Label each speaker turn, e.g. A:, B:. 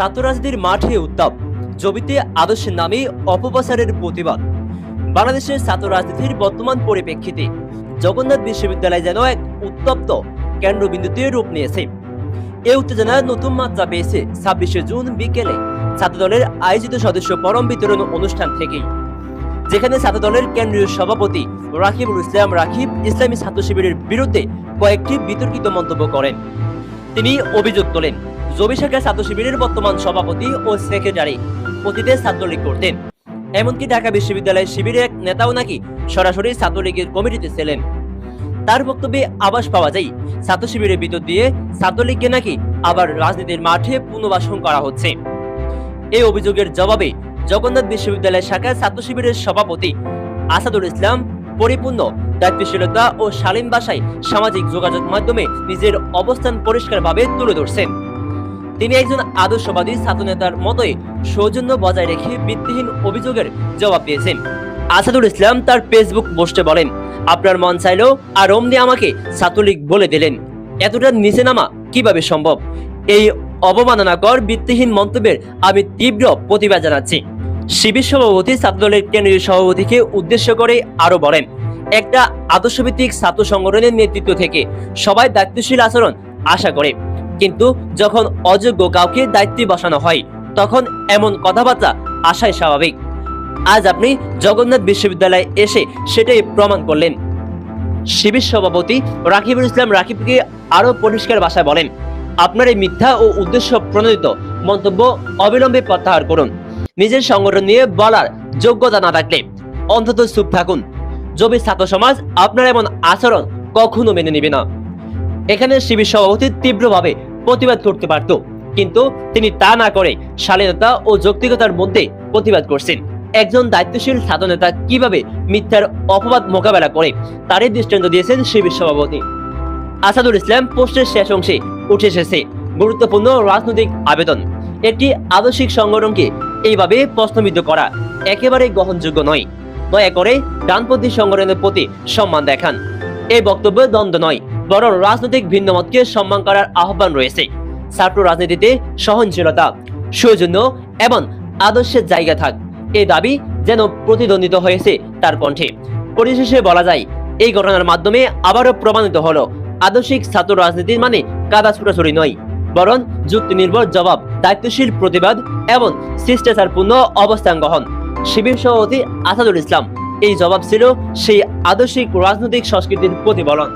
A: ছাত্র রাজনীতির মাঠে উত্তাপ। জমিতে আদর্শের নামে অপপ্রচারের প্রতিবাদ। বাংলাদেশের ছাত্র রাজনীতির বর্তমান পরিপ্রেক্ষিতে জগন্নাথ বিশ্ববিদ্যালয় যেন এক উত্তপ্ত কেন্দ্রবিন্দুতে রূপ নিয়েছে। এই উত্তেজনার নতুন মাত্রা পেয়েছে ছাব্বিশে জুন বিকেলে ছাত্রদলের আয়োজিত সদস্য পরম বিতরণ অনুষ্ঠান থেকেই। যেখানে ছাত্রদলের কেন্দ্রীয় সভাপতি রাকিবুল ইসলাম রাকিব ইসলামী ছাত্র শিবিরের বিরুদ্ধে কয়েকটি বিতর্কিত মন্তব্য করেন। তিনি অভিযোগ তোলেন জবি শাখার ছাত্র শিবিরের বর্তমান সভাপতি ও সেক্রেটারি অতীতে ছাত্রলীগ করতেন। এমনকি ঢাকা বিশ্ববিদ্যালয়ের শিবিরের এক নেতাও নাকি সরাসরি ছাত্রলীগের কমিটিতে ছিলেন। তার বক্তব্যে আবাস পাওয়া যায় ছাত্র শিবিরের ভিতর দিয়ে ছাত্রলীগকে নাকি আবার রাজনীতির মাঠে পুনর্বাসন করা হচ্ছে। এই অভিযোগের জবাবে জগন্নাথ বিশ্ববিদ্যালয় শাখার ছাত্র শিবিরের সভাপতি আসাদুল ইসলাম পরিপূর্ণ দায়িত্বশীলতা ও শালীন ভাষায় সামাজিক যোগাযোগ মাধ্যমে নিজের অবস্থান পরিষ্কারভাবে তুলে ধরছেন। তিনি একজন আদর্শবাদী ছাত্রনেতার মতোই সৌজন্য বজায় রেখে ভিত্তিহীন অভিযোগের জবাব দিয়েছেন। আসাদুল ইসলাম তার ফেসবুক পোস্টে বলেন, আপনার মন চাইলো আর অমনি আমাকে ছাত্রলীগ বলে দিলেন। এতটা নিচে নামা কীভাবে সম্ভব? এই অবমাননাকর ভিত্তিহীন মন্তব্যের আমি তীব্র প্রতিবাদ জানাচ্ছি। শিবির সভাপতি ছাত্রদলের কেন্দ্রীয় সভাপতিকে উদ্দেশ্য করে আরও বলেন, একটা আদর্শভিত্তিক ছাত্র সংগঠনের নেতৃত্ব থেকে সবাই দায়িত্বশীল আচরণ আশা করে। কিন্তু যখন অযোগ্য কাউকে দায়িত্বে বসানো হয়, তখন এমন কথাবার্তা আশাই স্বাভাবিক। আজ আপনি জগন্নাথ বিশ্ববিদ্যালয়ে এসে সেটাই প্রমাণ করলেন। শিবির সভাপতি রাকিবুল ইসলাম রাকিবকে আরও পরিষ্কার ভাষায় বলেন, আপনার এই মিথ্যা ও উদ্দেশ্য প্রণোদিত মন্তব্য অবিলম্বে প্রত্যাহার করুন। নিজের সংগঠন নিয়ে বলার যোগ্যতা না থাকলে অন্তত চুপ থাকুন। জবি ছাত্র সমাজ আপনার এমন আচরণ কখনো মেনে নেবে না। এখানে শিবির সভাপতি তীব্রভাবে প্রতিবাদ করতে পারত। কিন্তু তিনি তা না করে শালীনতা ও যৌক্তিকতার মধ্যে প্রতিবাদ করছেন। একজন দায়িত্বশীল ছাত্রনেতা কীভাবে মিথ্যার অপবাদ মোকাবেলা করে, তারই দৃষ্টান্ত দিয়েছেন শিবির সভাপতি আসাদুল ইসলাম পোস্টের শেষ অংশে উঠে এসেছে গুরুত্বপূর্ণ রাজনৈতিক আবেদন। একটি আদর্শিক সংগঠনকে এইভাবে প্রশ্নবিদ্ধ করা একেবারে গ্রহণযোগ্য নয়। দয়া করে ডানপন্থী সংগঠনের প্রতি সম্মান দেখান। এই বক্তব্য দ্বন্দ্ব নয়। বরং রাজনৈতিক ভিন্নমতকে সম্মান করার আহ্বান রয়েছে। ছাত্র রাজনীতিতে সহনশীলতা, সৌজন্য এবং আদর্শের জায়গা থাক এই দাবি যেন প্রতিদ্বন্দ্বিত হয়েছে তার কণ্ঠে। পরিশেষে বলা যায়, এই ঘটনার মাধ্যমে আবারও প্রমাণিত হলো, আদর্শিক ছাত্র রাজনীতির মানে কাদা ছুটাছুটি নয়, বরং যুক্তি নির্ভর জবাব, দায়িত্বশীল প্রতিবাদ এবং শিষ্টাচারপূর্ণ অবস্থান গ্রহণ। শিবির সভাপতি আসাদুল ইসলাম, এই জবাব ছিল সেই আদর্শিক রাজনৈতিক সংস্কৃতির প্রতিফলন।